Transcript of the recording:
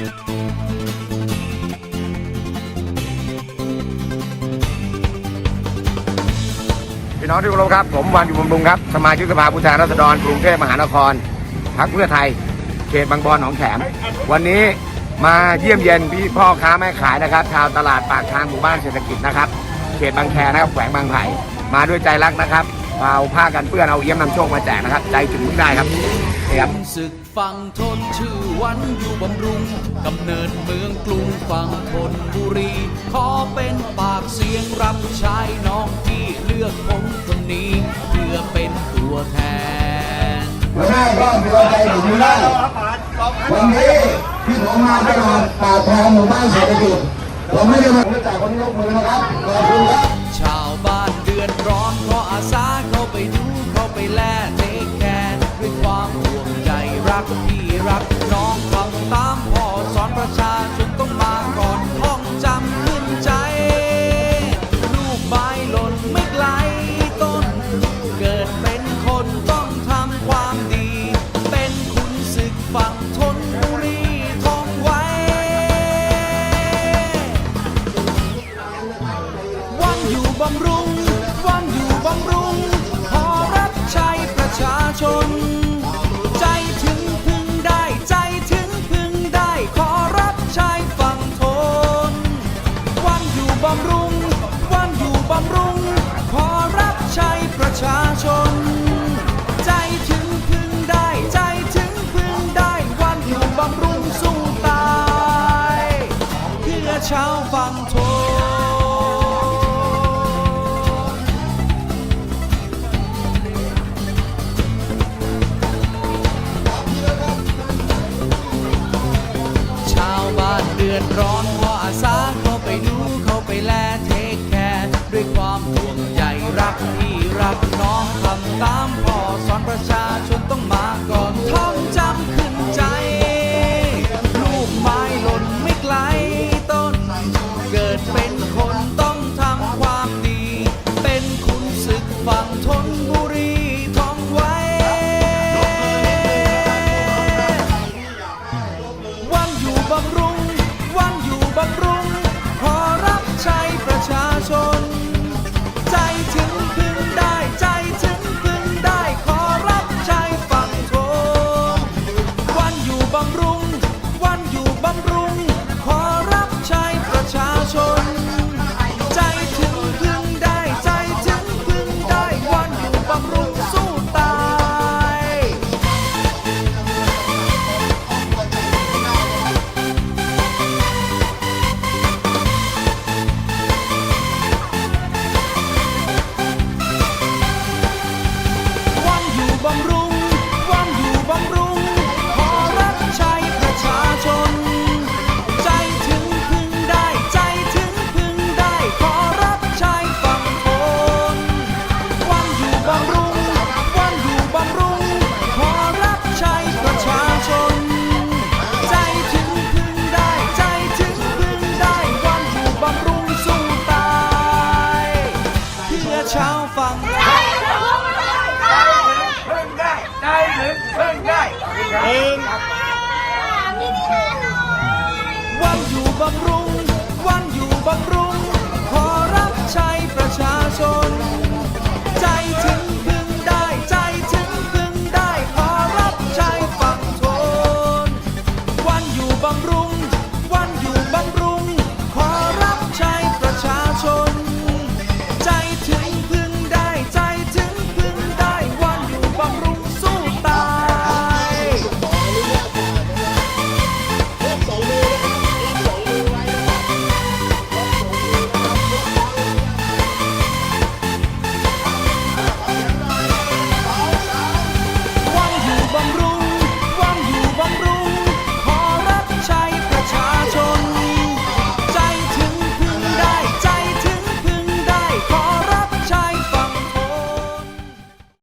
พี่น้องที่เคารพครับ ผมวันอยู่บำรุงครับ สมาชิกสภาผู้แทนราษฎรกรุงเทพมหานครพรรคเพื่อไทย เขตบางบอนหนองแขม วันนี้มาเยี่ยมเยียนพี่พ่อค้าแม่ขายนะครับ ชาวตลาดปากทางหมู่บ้านเศรษฐกิจนะครับ เขตบางแคนะครับ แขวงบางไผ่ มาด้วยใจรักนะครับ เอาผ้ากันเปื้อนเอาเยี่ยมนำโชคมาแจกนะครับ ใจถึงมึงได้ครับนี่ครับศึกฝั่งทนชื่อวันอยู่บำรุงกำเนิดเมืองกรุงฝั่งทนบุรี ขอเป็นปากเสียงรับใช้น้องที่เลือกผมคนนี้ เพื่อเป็นตัวแทนหัวหน้าก็มีใจถึงไม่ได้วันนี้ที่ผมมาตลาดป่าทองหมู่บ้านเศรษฐกิจผมไม่ได้มาจากคนยกมือนะครับขอบคุณครับชาวบ้านเดือดร้อนขออาสาเข้าไปดูเข้าไปแลเทคแคร์ด้วยความห่วงใยรักพี่รักน้องทำตามพ่อสอนประชา ชน ใจถึงพึงได้ใจถึงพึงได้ ขอรับใช้ฝั่งทน วันอยู่บำรุง วันอยู่บำรุง ขอรับใช้ประชาชน ใจถึงพึงได้ใจถึงพึงได้ วันอยู่บำรุงสู้ตาย เพื่อชาวฝั่งทน ตามพ่อสอนประชาชนต้องมาก่อน